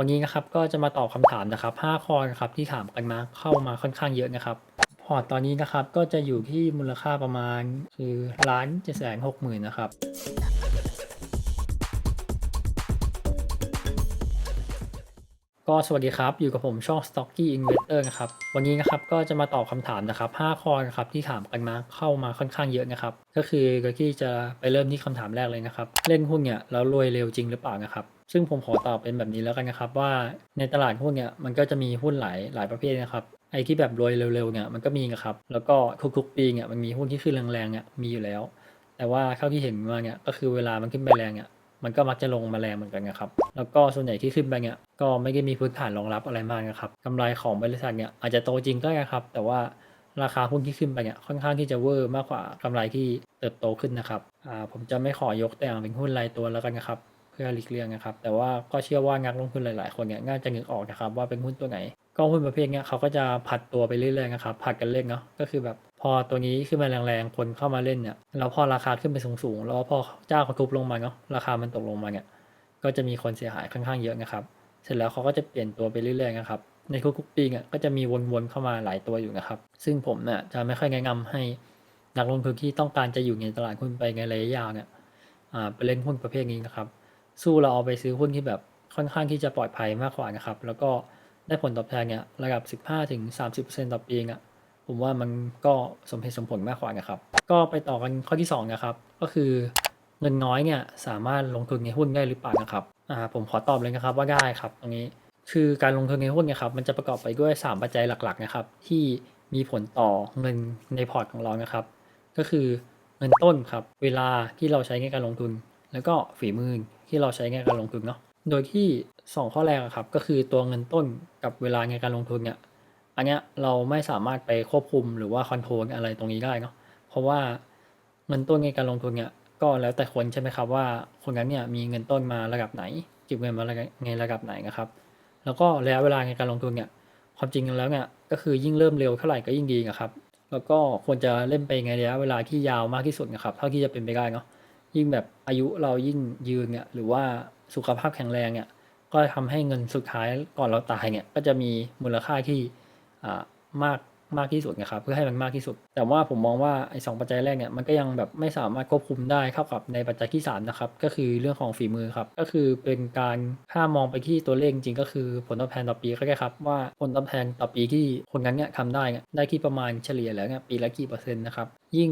วันนี้นะครับก็จะมาตอบคำถามนะครับ 5 ข้อนะครับที่ถามกันมาเข้ามาค่อนข้างเยอะนะครับพอร์ตตอนนี้นะครับก็จะอยู่ที่มูลค่าประมาณคือล้านเจ็ดแสนหกหมื่นนะครับ ก็สวัสดีครับ อยู่กับผมช่อง Stocky Investor นะครับ วันนี้นะครับก็จะมาตอบคำถามนะครับ 5 ข้อนะครับที่ถามกันมาเข้ามาค่อนข้างเยอะนะครับ ก็คือก็ที่จะไปเริ่มที่คำถามแรกเลยนะครับ เล่นหุ้นเนี่ยแล้วรวยเร็วจริงหรือเปล่านะครับ ซึ่งผมขอตอบเป็นแบบนี้แล้วกันนะครับ ว่าในตลาดหุ้นเนี่ยมันก็จะมีหุ้นหลายหลายประเภทนะครับไอ้ที่แบบรวยเร็วๆเนี่ยมันก็มีนะครับ แล้วก็ทุกๆปีเนี่ยมันมีหุ้นที่ขึ้นแรงๆเนี่ยมีอยู่แล้ว แต่ว่าเท่าที่เห็นมาเนี่ยก็คือเวลามันขึ้นไปแรงเนี่ย มันก็มักจะลงมาแรงเหมือนกันนะครับ แล้วก็ส่วนใหญ่ที่ขึ้นไปเนี่ยก็ไม่ได้มีพื้นฐานรองรับอะไรมากนะครับกำไรของบริษัทเนี่ยอาจจะโตจริงก็ได้ครับ แต่ว่าราคาหุ้นที่ขึ้นไปเนี่ยค่อนข้างที่จะเวอร์มากกว่ากำไรที่เติบโตขึ้นนะครับอ่าผมจะไม่ขอยกแต่อย่างเป็นหุ้นรายตัวแล้วกันนะครับเพื่อหลีกเลี่ยงนะครับ แต่ว่าก็เชื่อว่านักลงทุนหลาย ๆ คนเนี่ยน่าจะนึกออกนะครับว่าเป็นหุ้นตัวไหน ก็หุ้นประเภทเนี้ยเขาก็จะผัดตัวไปเรื่อย ๆ นะครับผัดกันเล่นเนาะก็คือแบบ พอตัวนี้ขึ้นมาแรงๆ คนเข้ามาเล่นเนี่ย แล้วพอราคาขึ้นไปสูงๆ แล้วพอเจ้าเขาทุบลงมาเนาะ ราคามันตกลงมาเนี่ย ก็จะมีคนเสียหายค่อนข้างเยอะนะครับ เสร็จแล้วเขาก็จะเปลี่ยนตัวไปเรื่อยๆ นะครับ ในทุกๆปีเนี่ย ก็จะมีวนๆ เข้ามาหลายตัวอยู่นะครับ ซึ่งผมเนี่ยจะไม่ค่อยแนะนำให้นักลงทุนที่ต้องการจะอยู่ในตลาดหุ้นไปในระยะยาวเนี่ยไปเล่นหุ้นประเภทนี้นะครับ สู้เราเอาไปซื้อหุ้นที่แบบค่อนข้างที่จะปลอดภัยมากกว่านะครับ แล้วก็ได้ผลตอบแทนเนี่ยระดับ 15-30%ต่อปีเนี่ย ผมว่ามันก็สมเหตุสมผลมากกว่านะครับ ก็ไปต่อกันข้อที่2นะครับ ก็คือเงินน้อยเนี่ยสามารถลงทุนในหุ้นได้หรือเปล่านะครับอ่าผมขอตอบเลยนะครับว่าได้ครับตรงนี้คือการลงทุนในหุ้นเนี่ยครับมันจะประกอบไปด้วย 3 ปัจจัยหลักๆนะครับ ที่มีผลต่อเงินในพอร์ตของเรานะครับ ก็คือเงินต้นครับเวลาที่เราใช้ในการลงทุน แล้วก็ฝีมือที่เราใช้ในการลงทุนเนาะโดยที่ 2 ข้อแรกอะครับก็คือตัวเงินต้นกับเวลาในการลงทุนเนี่ย อันเนี้ยเราไม่สามารถไปควบคุมหรือว่าคอนโทรลอะไรตรงนี้ได้เนาะเพราะว่าเงินต้นในการลงทุนเนี่ยก็แล้วแต่คนใช่ไหมครับว่าคนนั้นเนี่ยมีเงินต้นมาระดับไหนเก็บเงินมาในระดับไหนนะครับ แล้วก็ระยะเวลาในการลงทุนเนี่ยความจริงแล้วเนี่ยก็คือยิ่งเริ่มเร็วเท่าไหร่ก็ยิ่งดีนะครับ แล้วก็ควรจะเล่นไปในระยะเวลาที่ยาวมากที่สุดนะครับเท่าที่จะเป็นไปได้เนาะยิ่งแบบอายุเรายิ่งยืนเนี่ยหรือว่าสุขภาพแข็งแรงเนี่ยก็ทำให้เงินสุดท้ายก่อนเราตายเนี่ยก็จะมีมูลค่าที่ มากมากที่สุดนะครับ เพื่อให้มันมากที่สุด แต่ว่าผมมองว่าไอ้สองปัจจัยแรกเนี่ยมันก็ยังแบบไม่สามารถควบคุมได้เท่ากับในปัจจัยที่3นะครับก็คือเรื่องของฝีมือครับก็คือเป็นการถ้ามองไปที่ตัวเลขจริงก็คือผลตอบแทนต่อปีก็ได้ครับว่าผลตอบแทนต่อปีที่คนนั้นเนี่ยทำได้เนี่ยได้ที่ประมาณเฉลี่ยแล้วเนี่ยปีละกี่เปอร์เซ็นต์นะครับยิ่ง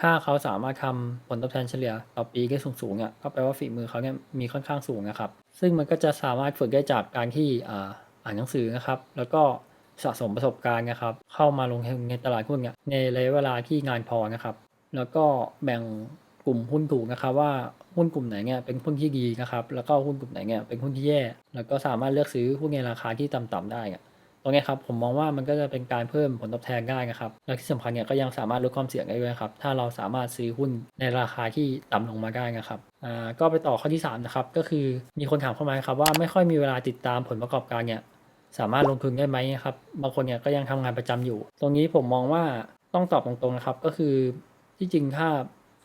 ถ้าเขาสามารถทำผลตอบแทนเฉลี่ยต่อปีได้สูงๆเนี่ยก็แปลว่าฝีมือเขาเนี่ยมีค่อนข้างสูงนะครับซึ่งมันก็จะสามารถฝึกได้จากการที่อ่าอ่านหนังสือนะครับ แล้วก็ สะสมประสบการณ์นะครับ เข้ามาลงทุนในตลาดหุ้นเนี่ยในระยะเวลาที่งานพอนะครับ แล้วก็แบ่งกลุ่มหุ้นถูกนะครับ ว่าหุ้นกลุ่มไหนเนี่ยเป็นหุ้นที่ดีนะครับ แล้วก็หุ้นกลุ่มไหนเนี่ยเป็นหุ้นที่แย่ แล้วก็สามารถเลือกซื้อหุ้นในราคาที่ต่ำๆได้อะตรงนี้ครับผมมองว่ามันก็จะเป็นการเพิ่มผลตอบแทนได้นะครับ และที่สำคัญเนี่ยก็ยังสามารถลดความเสี่ยงได้ด้วยครับ ถ้าเราสามารถซื้อหุ้นในราคาที่ต่ำลงมาได้นะครับอ่าก็ไปต่อข้อที่3นะครับก็คือมีคนถามเข้ามาครับว่าไม่ค่อยมีเวลาติดตามผลประกอบการเนี่ย สามารถลงทุนได้ไหมครับ บางคนเนี่ยก็ยังทำงานประจำอยู่ ตรงนี้ผมมองว่าต้องตอบตรงๆนะครับ ก็คือที่จริงถ้า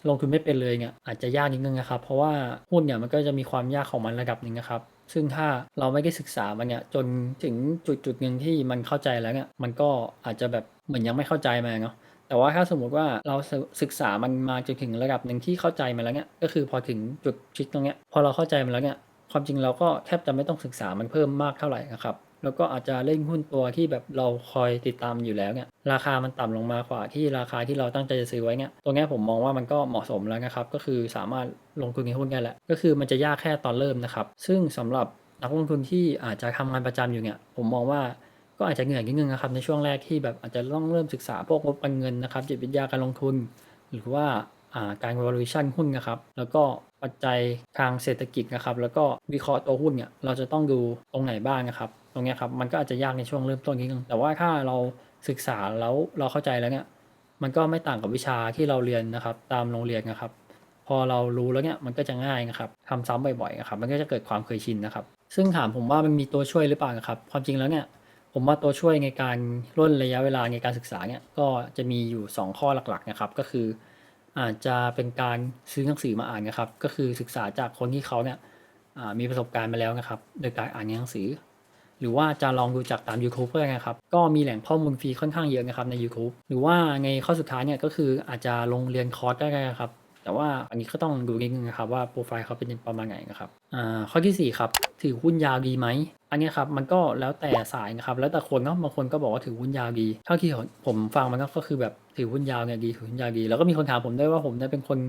ลงทุนไม่เป็นเลยเนี่ยอาจจะยากนิดนึงนะครับ เพราะว่าหุ้นเนี่ยมันก็จะมีความยากของมันระดับหนึ่งนะครับซึ่งถ้าเราไม่ได้ศึกษามันเนี่ยจนถึงจุดจุดหนึ่งที่มันเข้าใจแล้วเนี่ยมันก็อาจจะแบบเหมือนยังไม่เข้าใจมาเนาะแต่ว่าถ้าสมมุติว่าเราศึกษามันมาจนถึงระดับหนึ่งที่เข้าใจมันแล้วเนี่ยก็คือพอถึงจุดชิคตรงเนี้ยพอเราเข้าใจมันแล้วเนี่ยความจริงเราก็แทบจะไม่ต้องศึกษามันเพิ่มมากเท่าไหร่นะครับ แล้วก็อาจจะเล่นหุ้นตัวที่แบบเราคอยติดตามอยู่แล้วเนี่ยราคามันต่ำลงมากว่าที่ราคาที่เราตั้งใจจะซื้อไว้เนี่ยตรงเนี้ยผมมองว่ามันก็เหมาะสมแล้วนะครับ ก็คือสามารถลงทุนในหุ้นได้แหละก็คือมันจะยากแค่ตอนเริ่มนะครับ ซึ่งสำหรับนักลงทุนที่อาจจะทำงานประจำอยู่เนี่ยผมมองว่าก็อาจจะเหนื่อยนิดนึงนะครับในช่วงแรกที่แบบอาจจะต้องเริ่มศึกษาพวกงบการเงินนะครับจิตวิทยาการลงทุน หรือว่า การ valuation หุ้นนะครับ แล้วก็ปัจจัยทางเศรษฐกิจนะครับ แล้วก็วิเคราะห์ตัวหุ้นเนี่ยเราจะต้องดูตรงไหนบ้างนะครับ ตรงนี้ครับมันก็อาจจะยากในช่วงเริ่มต้นนิดนึงแต่ว่าถ้าเราศึกษาแล้วเราเข้าใจแล้วเนี่ยมันก็ไม่ต่างกับวิชาที่เราเรียนนะครับ ตามโรงเรียนนะครับ พอเรารู้แล้วเนี่ยมันก็จะง่ายนะครับทำซ้ำบ่อยๆนะครับ มันก็จะเกิดความเคยชินนะครับ ซึ่งถามผมว่ามันมีตัวช่วยหรือเปล่านะครับ ความจริงแล้วเนี่ยผมว่าตัวช่วยในการร่นระยะเวลาในการศึกษาเนี่ยก็จะมีอยู่ 2 ข้อหลักๆนะครับ ก็คือ อาจจะเป็นการซื้อหนังสือมาอ่านนะครับ ก็คือศึกษาจากคนที่เขาเนี่ยมีประสบการณ์มาแล้วนะครับ โดยการอ่านหนังสือ หรือว่าจะลองดูจากตาม YouTube ก็ได้นะครับ ก็มีแหล่งข้อมูลฟรีค่อนข้างเยอะนะครับใน YouTube หรือว่าในข้อสุดท้ายเนี่ยก็คืออาจจะลงเรียนคอร์สได้นะครับ แต่ว่าอันนี้ก็ต้องดูนิดนึงนะครับว่าโปรไฟล์เขาเป็นประมาณไหนนะครับข้อที่4ครับถือหุ้นยาวดีไหม อันนี้ครับมันก็แล้วแต่สายนะครับ แล้วแต่คนเนาะบางคนก็บอกว่าถือหุ้นยาวดีเท่าที่ผมฟังมันก็คือแบบถือหุ้นยาวเนี่ยดีถือหุ้นยาวดี แล้วก็มีคนถามผมด้วยว่าผมเนี่ยเป็นคน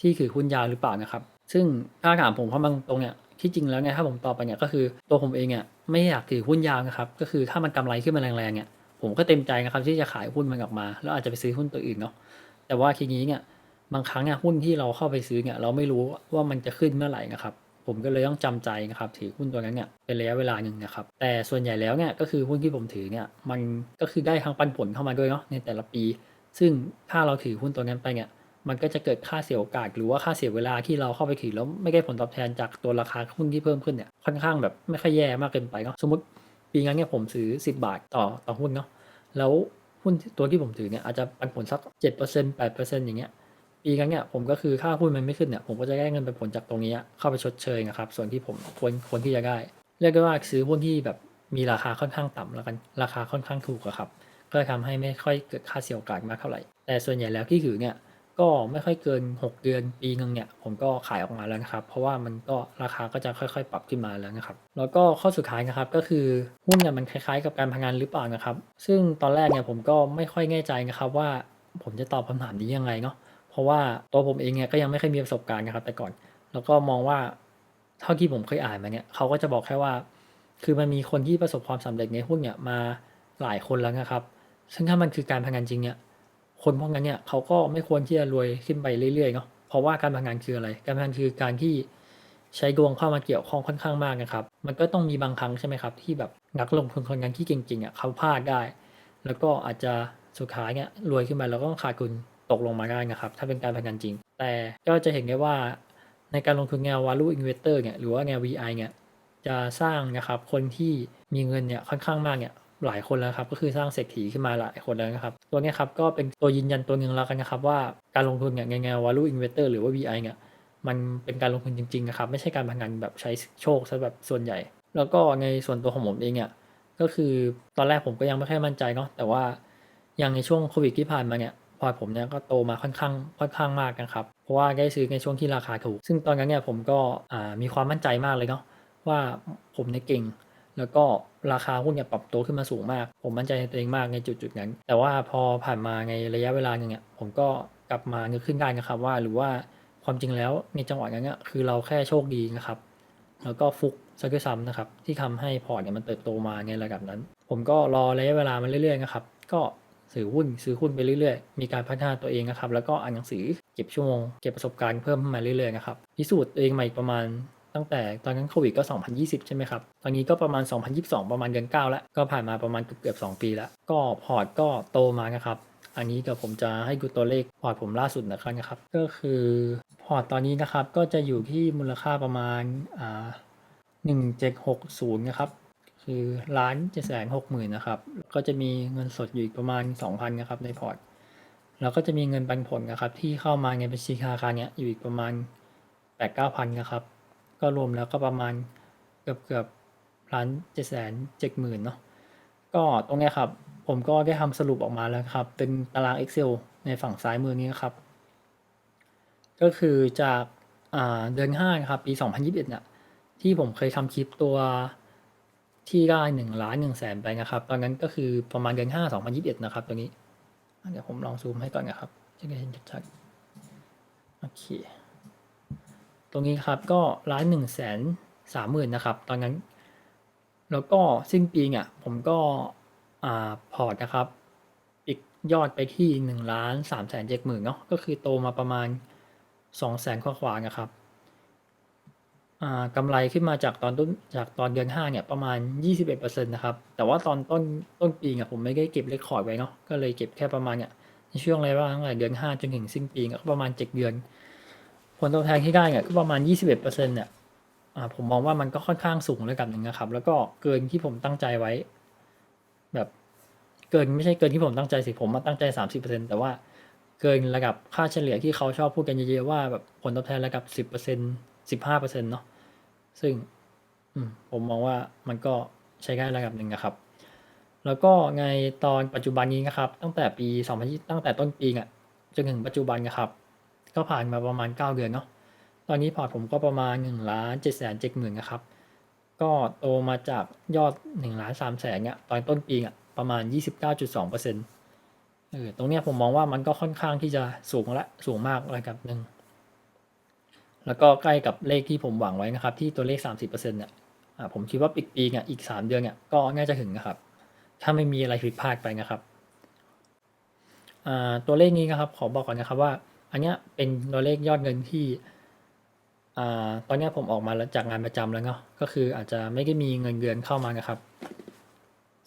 ที่ถือหุ้นยาวหรือเปล่านะครับ ซึ่งถ้าถามผมเพราะบางตรงเนี่ยที่จริงแล้วเนี่ยถ้าผมตอบไปเนี่ยก็คือตัวผมเองเนี่ยไม่อยากถือหุ้นยาวนะครับก็คือถ้ามันกำไรขึ้นมาแรงๆเนี่ยผมก็เต็มใจนะครับที่จะขายหุ้นมันออกมา แล้วอาจจะไปซื้อหุ้นตัวอื่นเนาะแต่ว่าทีนี้เนี่ยบางครั้งเนี่ยหุ้นที่เราเข้าไปซื้อเนี่ยเราไม่รู้ว่ามันจะขึ้นเมื่อไหร่นะครับ ผมก็เลยต้องจำใจนะครับถือหุ้นตัวนั้นเนี่ยเป็นระยะเวลาหนึ่งนะครับ แต่ส่วนใหญ่แล้วเนี่ยก็คือหุ้นที่ผมถือเนี่ยมันก็คือได้ทั้งปันผลเข้ามาด้วยเนาะในแต่ละปี ซึ่งถ้าเราถือหุ้นตัวนั้นไปเนี่ยมันก็จะเกิดค่าเสียโอกาส หรือว่าค่าเสียเวลาที่เราเข้าไปถือแล้วไม่ได้ผลตอบแทนจากตัวราคาหุ้นที่เพิ่มขึ้นเนี่ยค่อนข้างแบบไม่ค่อยแย่มากเกินไปเนาะสมมติปีนั้นเนี่ยผมซื้อ 10 บาทต่อต่อหุ้นเนาะแล้วหุ้นตัวที่ผมถือเนี่ยอาจจะปันผลสัก7% 8%อย่างเงี้ย ปีนั้นเนี่ยผมก็คือค่าหุ้นมันไม่ขึ้นเนี่ยผมก็จะได้เงินเป็นผลจากตรงนี้เข้าไปชดเชยนะครับส่วนที่ผมควรควรที่จะได้ เรียกได้ว่าซื้อหุ้นที่แบบมีราคาค่อนข้างต่ำแล้วกันราคาค่อนข้างถูกครับก็ทำให้ไม่ค่อยเกิดค่าเสียโอกาสมากเท่าไหร่ แต่ส่วนใหญ่แล้วที่ถือเนี่ยก็ไม่ค่อยเกิน 6 เดือนปีนึงเนี่ยผมก็ขายออกมาแล้วนะครับ เพราะว่ามันก็ราคาก็จะค่อยๆ ปรับขึ้นมาแล้วนะครับ แล้วก็ข้อสุดท้ายนะครับก็คือหุ้นเนี่ยมันคล้ายๆ กับการพนันหรือเปล่านะครับ ซึ่งตอนแรกเนี่ยผมก็ไม่ค่อยแน่ใจนะครับว่าผมจะตอบคำถามนี้ยังไงเนาะ ราะว่าตัวผมเองเนี่ยก็ยังไม่เคยมีประสบการณ์นะครับแต่ก่อน แล้วก็มองว่าเท่าที่ผมเคยอ่านมาเนี่ยเขาก็จะบอกแค่ว่า คือมันมีคนที่ประสบความสำเร็จในหุ้นเนี่ยมาหลายคนแล้วนะครับ ซึ่งถ้ามันคือการพนันจริงเนี่ยคนพวกนั้นเนี่ยเขาก็ไม่ควรที่จะรวยขึ้นไปเรื่อยๆเนาะเพราะว่าการพนันคืออะไร การพนันคือการที่ใช้ดวงเข้ามาเกี่ยวข้องค่อนข้างมากนะครับ มันก็ต้องมีบางครั้งใช่ไหมครับ ที่แบบนักลงทุนคนนั้นที่เก่งๆอะเขาพลาดได้ แล้วก็อาจจะสุดท้ายเนี่ยรวยขึ้นมาแล้วก็ขาดทุน ตกลงมาได้นะครับ ถ้าเป็นการพนันจริง แต่ก็จะเห็นได้ว่าในการลงทุนแนว value investor เนี่ยหรือว่าแนว VI เนี่ยจะสร้างนะครับคนที่มีเงินเนี่ยค่อนข้างมากเนี่ยหลายคนแล้วครับก็คือสร้างเศรษฐีขึ้นมาหลายคนแล้วนะครับ ตัวเนี้ยครับก็เป็นตัวยืนยันตัวหนึ่งแล้วกันนะครับ ว่าการลงทุนเนี่ยในแนว value investor หรือว่า VI เนี่ยมันเป็นการลงทุนจริงๆนะครับไม่ใช่การพนันแบบใช้โชคซะแบบส่วนใหญ่ แล้วก็ในส่วนตัวของผมเองเนี่ยก็คือตอนแรกผมก็ยังไม่ค่อยมั่นใจเนาะแต่ว่าอย่างในช่วงโควิดที่ผ่านมาเนี่ย พอร์ตผมเนี่ยก็โตมาค่อนข้างค่อนข้างมากนะครับ เพราะว่าได้ซื้อในช่วงที่ราคาถูก ซึ่งตอนนั้นเนี่ยผมก็มีความมั่นใจมากเลยเนาะว่าผมเนี่ยเก่ง แล้วก็ราคาหุ้นเนี่ยปรับตัวขึ้นมาสูงมาก ผมมั่นใจในตัวเองมากในจุดจุดนั้น แต่ว่าพอผ่านมาในระยะเวลาหนึ่งเนี่ยผมก็กลับมานึกขึ้นได้นะครับว่าหรือว่าความจริงแล้วในจังหวะนั้นเนี่ยคือเราแค่โชคดีนะครับแล้วก็ฟุกซะด้วยซ้ำนะครับที่ทำให้พอร์ตเนี่ยมันเติบโตมาในระดับนั้น ผมก็รอระยะเวลามันเรื่อยๆนะครับก็ ซื้อหุ้นซื้อหุ้นไปเรื่อยๆ มีการพัฒนาตัวเองนะครับ แล้วก็อ่านหนังสือเก็บชั่วโมง เก็บประสบการณ์เพิ่มขึ้นมาเรื่อยๆนะครับพิสูจน์ตัวเองมาอีกประมาณตั้งแต่ตอนนั้นโควิดก็ 2020 ใช่ไหมครับ ตอนนี้ก็ประมาณ 2022 ประมาณเดือน9แล้ว ก็ผ่านมาประมาณเกือบๆ2ปีแล้ว ก็พอร์ตก็โตมานะครับ อันนี้เดี๋ยวผมจะให้ดูตัวเลขพอร์ตผมล่าสุดนะครับ ก็คือพอร์ตตอนนี้นะครับก็จะอยู่ที่มูลค่าประมาณอ่า1760 นะครับ คือล้านเจ็ดแสนหกหมื่นนะครับ ก็จะมีเงินสดอยู่อีกประมาณ2,000นนะครับในพอร์ต แล้วก็จะมีเงินปันผลนะครับ ที่เข้ามาในบัญชีธนาคารเนี่ยอยู่อีกประมาณ8 9 0 0 0นนะครับ ก็รวมแล้วก็ประมาณเกือบเกือบล้านเจ็ดแสนเจ็ดหมื่นเนาะ ก็ตรงเนี้ยครับ ผมก็ได้ทำสรุปออกมาแล้วครับ เป็นตาราง Excel ในฝั่งซ้ายมือนี้นะครับ ก็คือจากเดือน5นครับปี 2021เนี่ยที่ผมเคยทำคลิปตัว ที่ได้หนึ่งล้านหนึ่งแสนไปนะครับ ตอนนั้นก็คือประมาณเดือนห้าสองพันยิบเอ็ดนะครับตัวนี้เดี๋ยวผมลองซูมให้ก่อนนะครับจะได้เห็นชัดๆโอเคตรงนี้ครับก็ล้านหนึ่งแสนสามหมื่นนะครับ ตอนนั้น แล้วก็สิ้นปีเนี่ยผมก็อ่าพอร์ตนะครับ อีกยอดไปที่หนึ่งล้านสามแสนเจ็ดหมื่นเนาะก็คือโตมาประมาณสองแสนกว่าๆนะครับ อ่ากำไรขึ้นมาจากตอนต้นจากตอนเดือน5เนี่ยประมาณ 21%นะครับ แต่ว่าตอนต้นต้นปีเนี่ยผมไม่ได้เก็บเรคคอร์ดไว้เนาะก็เลยเก็บแค่ประมาณเนี่ยในช่วงระยะเวลาตั้งแต่เดือน 5 จนถึงสิ้นปีก็ประมาณ 7 เดือน ผลตอบแทนที่ได้เนี่ยก็ประมาณ 21%เนี่ยอ่าผมมองว่ามันก็ค่อนข้างสูงระดับหนึ่งนะครับ แล้วก็เกินที่ผมตั้งใจไว้ แบบเกินไม่ใช่เกินที่ผมตั้งใจสิผมมาตั้งใจ 30%แต่ว่าเกินระดับค่าเฉลี่ยที่เขาชอบพูดกันเยอะๆว่าแบบผลตอบแทนระดับ 10% 15%เปอร์เซ็นต์เนาะซึ่งผมมองว่ามันก็ใช้ได้ระดับหนึ่งนะครับ แล้วก็ในตอนปัจจุบันนี้นะครับ ตั้งแต่ปี2020ตั้งแต่ต้นปีอะจนถึงปัจจุบันนะครับ ก็ผ่านมาประมาณ9เดือนเนาะตอนนี้พอร์ตผมก็ประมาณ1ล้าน7แสน7หมื่นนะครับ ก็โตมาจากยอด1ล้าน3แสนเนี่ยตอนต้นปีอะประมาณ29.2%เออตรงเนี้ยผมมองว่ามันก็ค่อนข้างที่จะสูงละสูงมากระดับหนึ่ง แล้วก็ใกล้กับเลขที่ผมหวังไว้นะครับ ที่ตัวเลข 30%เนี่ยอ่าผมคิดว่าปีกปีเนี่ยอีก 3 เดือนเนี่ยก็น่าจะถึงนะครับ ถ้าไม่มีอะไรผิดพลาดไปนะครับตัวเลขนี้นะครับขอบอกก่อนนะครับว่า อันเนี้ยเป็นตัวเลขยอดเงินที่อตอนนี้ผมออกมาจากงานประจำแล้วเนาะก็คืออาจจะไม่ได้มีเงินเดือนเข้ามานะครับ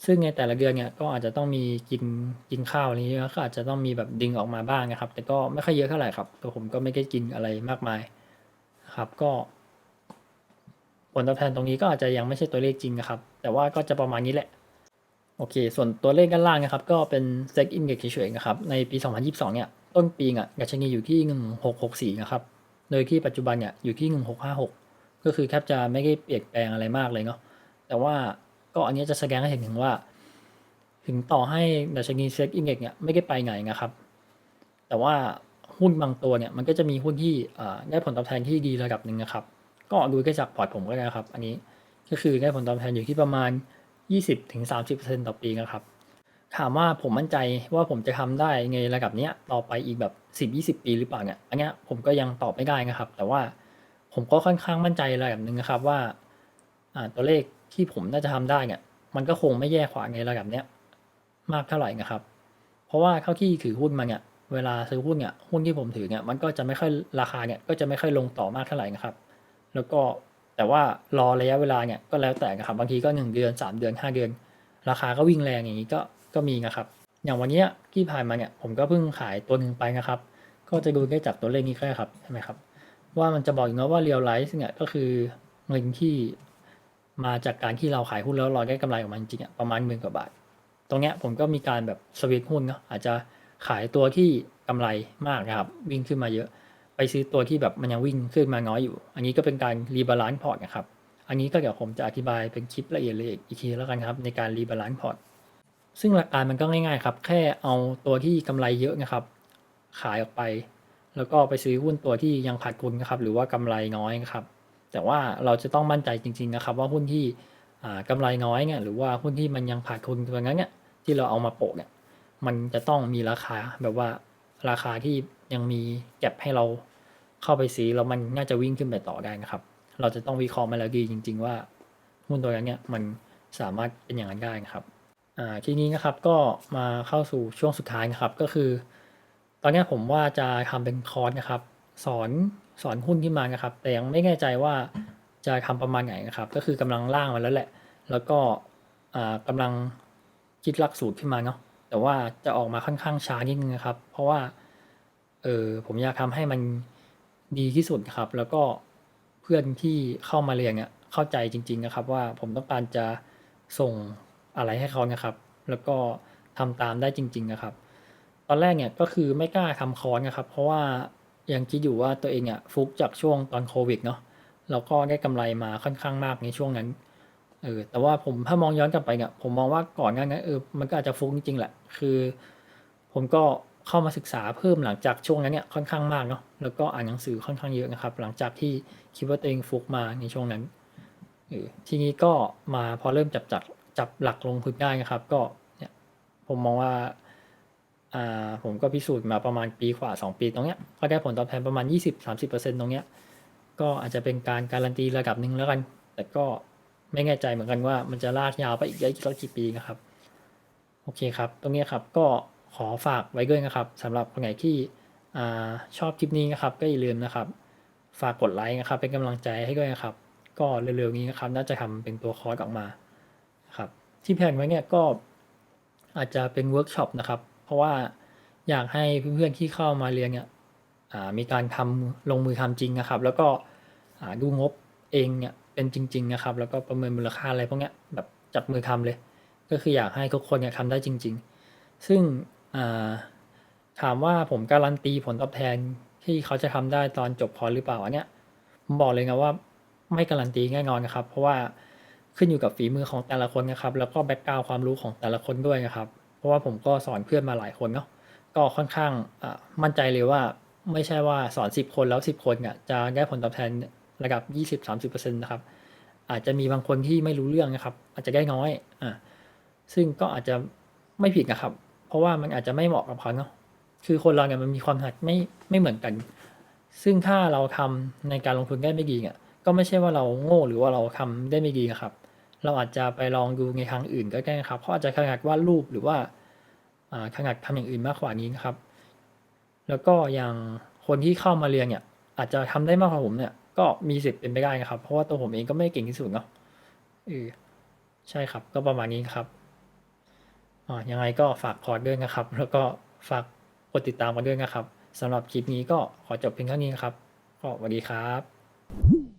ซึ่งในแต่ละเดือนเนี่ยก็อาจจะต้องมีกินกินข้าวอะไรนี้ยก็อาจจะต้องมีแบบดึงออกมาบ้างนะครับ แต่ก็ไม่ค่อยเยอะเท่าไหร่ครับตัวผมก็ไม่ได้กินอะไรมากมาย ครับก็ผลตอบแทนตรงนี้ก็อาจจะยังไม่ใช่ตัวเลขจริงนะครับ แต่ว่าก็จะประมาณนี้แหละ โอเค ส่วนตัวเลขด้านล่างนะครับ ก็เป็นเซ็กอินเด็กเฉยๆนะครับ ในปี 2022 เนี่ย ต้นปีอะดัชนีอยู่ที่ 1664 นะครับ โดยที่ปัจจุบันเนี่ยอยู่ที่ 1656 ก็คือแทบจะไม่ได้เปลี่ยนแปลงอะไรมากเลยเนาะ แต่ว่าก็อันนี้จะแสดงให้เห็นถึงว่า ถึงต่อให้ดัชนีเซ็กอินเด็กเนี่ยไม่ได้ไปไหนนะครับ แต่ว่า หุ้นบางตัวเนี่ยมันก็จะมีหุ้นที่ได้ผลตอบแทนที่ดีระดับหนึ่งนะครับ ก็ดูได้จากพอร์ตผมก็ได้ครับ อันนี้ก็คือได้ผลตอบแทนอยู่ที่ประมาณ 20-30%ต่อปีนะครับ ถามว่าผมมั่นใจว่าผมจะทำได้ในระดับเนี้ยต่อไปอีกแบบ 10-20 ปีหรือเปล่าเนี่ย อันเนี้ยผมก็ยังตอบไม่ได้นะครับ แต่ว่าผมก็ค่อนข้างมั่นใจระดับหนึ่งนะครับว่าตัวเลขที่ผมน่าจะทำได้เนี่ย มันก็คงไม่แย่กว่าในระดับเนี้ยมากเท่าไหร่นะครับ เพราะว่าเท่าที่ถือหุ้นมาเนี่ย เวลาซื้อหุ้นเนี่ยหุ้นที่ผมถือเนี่ยมันก็จะไม่ค่อยราคาเนี่ยก็จะไม่ค่อยลงต่อมากเท่าไหร่นะครับ แล้วก็แต่ว่ารอระยะเวลาเนี่ยก็แล้วแต่นะครับบางทีก็ 1 เดือน 3 เดือน 5 เดือน ราคาก็วิ่งแรงอย่างนี้ก็ก็มีนะครับ อย่างวันนี้ที่ผ่านมาเนี่ยผมก็เพิ่งขายตัวหนึ่งไปนะครับ ก็จะดูได้จากตัวเลขนี้ก็ได้ครับใช่ไหมครับว่ามันจะบอกอยู่นะว่าเรียลไลซ์เนี่ยก็คือเงินที่มาจากการที่เราขายหุ้นแล้วเราได้กำไรออกมาจริงๆประมาณหมื่นกว่าบาท ตรงเนี้ยผมก็มีการแบบสวิตหุ้นเนาะอาจจะ ขายตัวที่กำไรมากนะครับ วิ่งขึ้นมาเยอะ ไปซื้อตัวที่แบบมันยังวิ่งขึ้นมาน้อยอยู่ อันนี้ก็เป็นการรีบาลานซ์พอร์ตนะครับ อันนี้ก็เดี๋ยวผมจะอธิบายเป็นคลิปละเอียดเลยอีกทีแล้วกันครับ ในการรีบาลานซ์พอร์ตซึ่งหลักการมันก็ง่ายๆครับ แค่เอาตัวที่กำไรเยอะนะครับ ขายออกไป แล้วก็ไปซื้อหุ้นตัวที่ยังขาดทุนนะครับ หรือว่ากำไรน้อยนะครับ แต่ว่าเราจะต้องมั่นใจจริง ๆนะครับ ว่าหุ้นที่อ่ากำไรน้อยเนี่ยหรือว่าหุ้นที่มันยังขาดทุนตัวนั้นเนี่ยที่เราเอามาโปะเนี่ย มันจะต้องมีราคาแบบว่าราคาที่ยังมีแก็บให้เราเข้าไปซื้อแล้วมันน่าจะวิ่งขึ้นไปต่อได้นะครับ เราจะต้องวิเคราะห์มาแล้วดีจริง ๆ ว่าหุ้นตัวนั้นเนี่ยมันสามารถเป็นอย่างนั้นได้นะครับทีนี้นะครับก็มาเข้าสู่ช่วงสุดท้ายนะครับก็คือ ตอนนี้ผมว่าจะทำเป็นคอร์สนะครับ สอนสอนหุ้นที่มานะครับ แต่ยังไม่แน่ใจว่าจะทำประมาณไหนนะครับ ก็คือกำลังร่างมาแล้วแหละ แล้วก็อ่ากำลังคิดหลักสูตรขึ้นมาเนาะ แต่ว่าจะออกมาค่อนข้างช้านิดนึงนะครับ เพราะว่าเออผมอยากทำให้มันดีที่สุดครับ แล้วก็เพื่อนที่เข้ามาเรียนเนี่ยเข้าใจจริง ๆนะครับ ว่าผมต้องการจะส่งอะไรให้เขานะครับ แล้วก็ทำตามได้จริง ๆนะครับ ตอนแรกเนี่ยก็คือไม่กล้าทำคอร์สนะครับ เพราะว่ายังคิดอยู่ว่าตัวเองเนี่ยฟุกจากช่วงตอนโควิดเนาะแล้วก็ได้กำไรมาค่อนข้างมากในช่วงนั้น เออ แต่ว่าผมถ้ามองย้อนกลับไปเนี่ยผมมองว่าก่อนหน้านั้นเออมันก็อาจจะฟุ้งจริงๆแหละ คือ ผมก็เข้ามาศึกษาเพิ่มหลังจากช่วงนั้นเนี่ยค่อนข้างมากเนาะแล้วก็อ่านหนังสือค่อนข้างเยอะนะครับ หลังจากที่คิดว่าตัวเองฟุกมาในช่วงนั้นเออทีนี้ก็มาพอเริ่มจับจับจับหลักลงพื้นได้นะครับ ก็เนี่ยผมมองว่าอ่าผมก็พิสูจน์มาประมาณปีกว่า 2 ปีตรงเนี้ยก็ได้ผลตอบแทนประมาณ 20-30%ตรงเนี้ยก็อาจจะเป็นการการันตีระดับหนึ่งแล้วกัน แต่ก็ ไม่แน่ใจเหมือนกันว่ามันจะลากยาวไปอีกได้สักกี่ปีนะครับ โอเคครับ ตรงนี้ครับก็ขอฝากไว้ด้วยนะครับสำหรับคนไหนที่อชอบคลิปนี้นะครับ ก็อย่าลืมนะครับ ฝากกดไลค์นะครับ เป็นกำลังใจให้ด้วยนะครับ ก็เร็วๆนี้นะครับ น่าจะทำเป็นตัวคอร์สออกมาครับ ที่แผนไว้เนี่ยก็อาจจะเป็นเวิร์กช็อปนะครับ เพราะว่าอยากให้เพื่อนๆที่เข้ามาเรียนเนี่ยมีการทำลงมือทำจริงนะครับ แล้วก็ดูงบเองเนี่ย เป็นจริงๆนะครับ แล้วก็ประเมินมูลค่าอะไรพวกเนี้ยแบบจับมือทำเลย ก็คืออยากให้ทุกคนเนี่ยทำได้จริง ๆ ซึ่งถามว่าผมการันตีผลตอบแทนที่เขาจะทำได้ตอนจบคอร์สหรือเปล่าอันเนี้ยผมบอกเลยนะว่าไม่การันตีแน่นอนนะครับ เพราะว่าขึ้นอยู่กับฝีมือของแต่ละคนนะครับ แล้วก็แบ็กกราวความรู้ของแต่ละคนด้วยนะครับ เพราะว่าผมก็สอนเพื่อนมาหลายคนเนาะก็ค่อนข้างมั่นใจเลยว่าไม่ใช่ว่าสอน 10 คนแล้ว 10 คนเนี่ยจะได้ผลตอบแทน ระดับ 20-30%นะครับอาจจะมีบางคนที่ไม่รู้เรื่องนะครับ อาจจะได้น้อยอะซึ่งก็อาจจะไม่ผิดนะครับ เพราะว่ามันอาจจะไม่เหมาะกับเขาเนาะคือคนเราเนี่ยมันมีความถนัดไม่ไม่เหมือนกัน ซึ่งถ้าเราทำในการลงทุนได้ไม่ดีเนี่ยก็ไม่ใช่ว่าเราโง่หรือว่าเราทำได้ไม่ดีนะครับ เราอาจจะไปลองดูในทางอื่นก็ได้นะครับเขาอาจจะถนัดวาดรูปหรือว่าอ่าถนัดทำอย่างอื่นมากกว่านี้นะครับ แล้วก็อย่างคนที่เข้ามาเรียนเนี่ยอาจจะทำได้มากกว่าผมเนี่ย ก็มีสิทธิ์เป็นไปได้นะครับ เพราะว่าตัวผมเองก็ไม่เก่งที่สุดเนาะอือใช่ครับก็ประมาณนี้ครับอ๋อยังไงก็ฝากพอร์ตด้วยนะครับ แล้วก็ฝากกดติดตามกันด้วยนะครับสำหรับคลิปนี้ก็ขอจบเพียงเท่านี้นะครับก็สวัสดีครับ